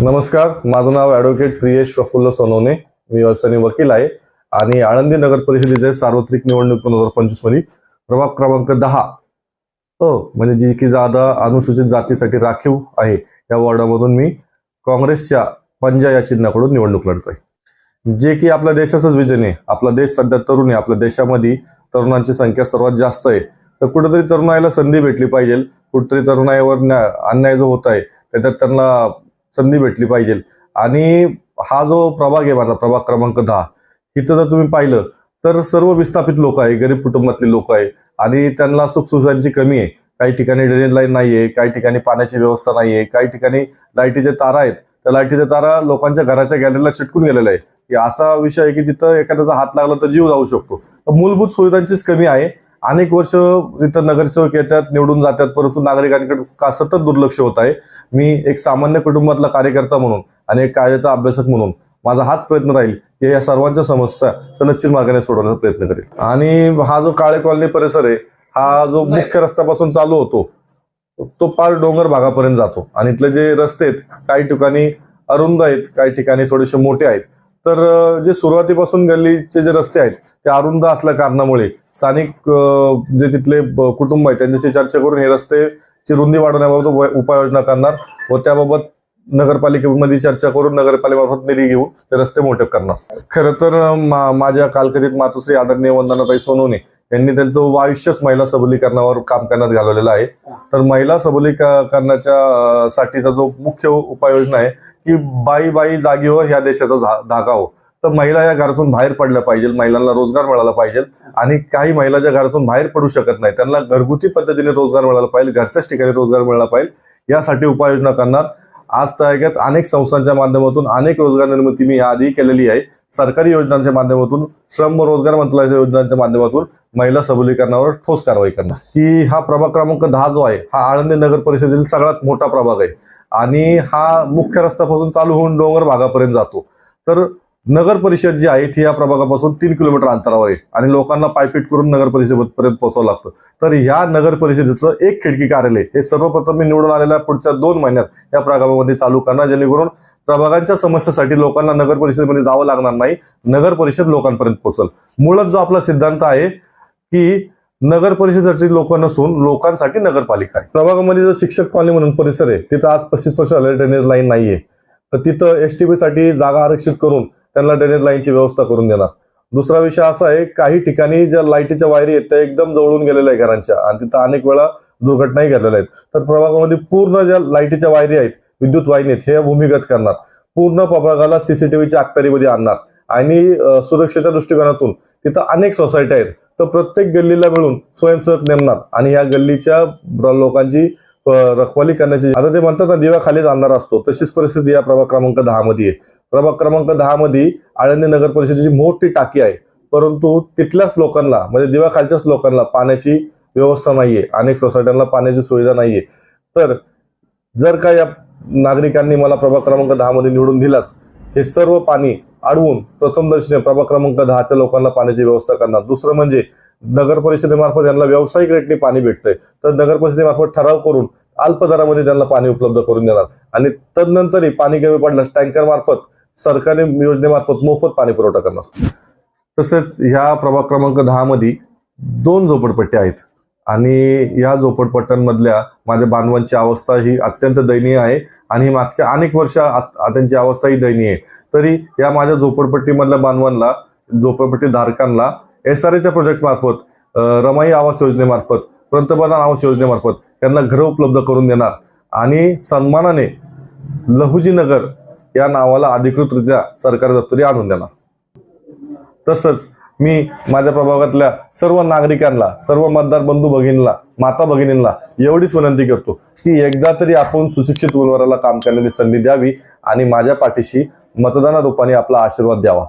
नमस्कार माझं नाव ॲडव्होकेट प्रियेश प्रफुल्ल सोनवणे. मी व्यवसायाने वकील आहे आणि आळंदी नगर परिषदेचे सार्वत्रिक निवडणूक दोन हजार पंचवीसमध्ये प्रभाग क्रमांक दहा अ म्हणजे जी की जादा अनुसूचित जातीसाठी राखीव आहे या वॉर्डामधून मी काँग्रेसच्या पंजा या चिन्हाकडून निवडणूक लढतोय. जे की आपल्या देशाचंच विजन आहे. आपला देश सध्या तरुण आहे. आपल्या देशामध्ये तरुणांची संख्या सर्वात जास्त आहे. तर कुठेतरी तरुणाईला संधी भेटली पाहिजे. कुठेतरी तरुणाईवर अन्याय जो होत आहे त्याच्यात त्यांना संधी भेटली पाहिजे. आणि हा जो प्रभाग आहे माझा प्रभाग क्रमांक दहा तिथं जर तुम्ही पाहिलं तर सर्व विस्थापित लोक आहे गरीब कुटुंबातले लोक आहे. आणि त्यांना सुखसुविधांची कमी आहे. काही ठिकाणी ड्रेनेज लाईन नाही आहे काही ठिकाणी पाण्याची व्यवस्था नाही आहे काही ठिकाणी लाईटीचे तारा आहेत. त्या लाईटीचे तारा लोकांच्या घराच्या गॅलरीला चिटकून गेलेला आहे. की असा विषय आहे की तिथं एखाद्याचा हात लागला तर जीव जाऊ शकतो. तर मूलभूत सुविधांचीच कमी आहे. अनेक वर्ष तिथं नगरसेवक येतात निवडून जातात परंतु नागरिकांकडे का सतत दुर्लक्ष होत आहे? मी एक सामान्य कुटुंबातला कार्यकर्ता म्हणून आणि एक कायद्याचा अभ्यासक म्हणून माझा हाच प्रयत्न राहील की या सर्वांच्या समस्या सनदशीर मार्गाने सोडवण्याचा प्रयत्न करेल. आणि हा जो काळे कॉलनी परिसर आहे हा जो मुख्य रस्त्यापासून चालू होतो तो पार डोंगर भागापर्यंत जातो. आणि इथले जे रस्ते आहेत काही ठिकाणी अरुंद आहेत काही ठिकाणी थोडेसे मोठे आहेत. तर जे सुरुवातीपासून गल्लीचे जे रस्ते आहेत ते अरुंद असल्या कारणामुळे स्थानिक जे तिथले कुटुंब आहेत त्यांच्याशी चर्चा करून हे रस्तेची रुंदी वाढवण्याबाबत उपाययोजना करणार व त्याबाबत नगरपालिकेमध्ये चर्चा करून नगरपालिकेमार्फत निधी घेऊन ते रस्ते मोठे करणार. खरं तर मा- माझ्या कालकथित मातुश्री आदरणीय वंदनाताई सोनवणे यांनी त्यांचं आयुष्यच महिला सबलीकरणावर काम करण्यात घालवलेलं आहे. तर महिला सबलीकरणाच्या साठीचा जो मुख्य उपाययोजना आहे की बाई बाई जागी हो ह्या देशाचा धागा हो. तर महिला या घरातून बाहेर पडल्या पाहिजे महिलांना रोजगार मिळाला पाहिजे आणि काही महिला ज्या घरातून बाहेर पडू शकत नाही त्यांना घरगुती पद्धतीने रोजगार मिळाला पाहिजे घरच्याच ठिकाणी रोजगार मिळाला पाहिजे यासाठी उपाययोजना करणार. आज तारखेत अनेक संस्थांच्या माध्यमातून अनेक रोजगार निर्मिती मी याआधी केलेली आहे. सरकारी योजनांच्या माध्यमातून श्रम व रोजगार मंत्रालयाच्या योजनांच्या माध्यमातून महिला सबलीकरणावर ठोस कारवाई करणार. की हा प्रभाग क्रमांक दहा जो आहे हा आळंदी नगर परिषदेतील सगळ्यात मोठा प्रभाग आहे. आणि हा मुख्य रस्त्यापासून चालू होऊन डोंगर भागापर्यंत जातो. तर नगर परिषद जी आहे ती या प्रभागापासून तीन किलोमीटर अंतरावर आहे. आणि लोकांना पायपीट करून नगर परिषदेपर्यंत पोहोचावं लागतं. तर या नगर परिषदेचं एक खिडकी कार्यालय हे सर्वप्रथम मी निवडून आलेल्या पुढच्या दोन महिन्यात. या प्रभागामध्ये चालू करणार जेणेकरून प्रभागांच्या समस्येसाठी लोकांना नगर परिषदेमध्ये जावं लागणार नाही. नगर परिषद लोकांपर्यंत पोहोचल. मुळात जो आपला सिद्धांत आहे की नगर परिषदेसाठी लोक नसून लोकांसाठी नगरपालिका आहे. प्रभागामध्ये जो शिक्षक कॉलनी म्हणून परिसर आहे तिथं आज पस्तीस वर्ष झाले ड्रेनेज लाईन नाहीये. तर तिथं एसटीबी साठी जागा आरक्षित करून त्यांना ड्रेनेज लाईनची व्यवस्था करून देणार. दुसरा विषय असा आहे काही ठिकाणी ज्या लाईटीच्या वायरी आहेत त्या एकदम जवळून गेलेल्या आहेत घरांच्या आणि तिथं अनेक वेळा दुर्घटनाही घडलेल्या आहेत. तर प्रभागामध्ये पूर्ण ज्या लाईटीच्या वायरी आहेत विद्युत वाहिनी आहेत हे भूमिगत करणार. पूर्ण प्रभागाला सीसीटीव्हीच्या अखत्यारीमध्ये आणणार. आणि सुरक्षेच्या दृष्टिकोनातून तिथं अनेक सोसायटी आहेत. तर प्रत्येक गल्लीला मिळून स्वयंसेवक नेमणार आणि या गल्लीच्या लोकांची रखवाली करण्याची आता ते म्हणतात ना दिवा खालीच आणणार असतो. तशीच परिस्थिती या प्रभाग क्रमांक दहा मध्ये आहे. प्रभाग क्रमांक दहा मध्ये आळंदी नगर परिषदेची मोठी टाकी आहे. परंतु तिथल्याच लोकांना म्हणजे दिवाखालच्याच लोकांना पाण्याची व्यवस्था नाहीये. अनेक सोसायट्यांना पाण्याची सुविधा नाहीये. तर जर का या नागरिकांनी मला प्रभाग क्रमांक दहा मध्ये निवडून दिलास हे सर्व पाणी अडवून प्रथमदर्शनी प्रभाग क्रमांक दहाच्या लोकांना पाण्याची व्यवस्था करणार. दुसरं म्हणजे नगर परिषदेमार्फत यांना व्यावसायिक रेटने पाणी भेटतंय. तर नगर परिषदेमार्फत ठराव करून अल्प दरामध्ये त्यांना पाणी उपलब्ध करून देणार. आणि तदनंतरही पाणी कमी पडल्यास टँकर मार्फत सरकारी योजनेमार्फत मोफत पाणी पुरवठा करणार. तसेच ह्या प्रभाग क्रमांक दहा मध्ये दोन झोपडपट्ट्या आहेत. आणि या झोपडपट्ट्यांमधल्या माझ्या बांधवांची अवस्था ही अत्यंत दयनीय आहे. आणि ही मागच्या अनेक वर्ष आत- त्यांची अवस्था ही दयनीय आहे. तरी या माझ्या झोपडपट्टीमधल्या बांधवांना झोपडपट्टी धारकांना एस आर एच्या प्रोजेक्टमार्फत रमाई आवास योजनेमार्फत पंतप्रधान आवास योजनेमार्फत त्यांना घरं उपलब्ध करून देणार. आणि सन्मानाने लहुजी नगर या नावाला अधिकृतरित्या सरकारी दप्तरी आणून देणार. तसंच मी माझ्या प्रभागातल्या सर्व नागरिकांना सर्व मतदार बंधू भगिनींना माता भगिनींना एवढीच विनंती करतो की एकदा तरी आपण सुशिक्षित उमेदवाराला काम करण्याची संधी द्यावी आणि माझ्या पाठीशी मतदाना रूपाने आपला आशीर्वाद द्यावा.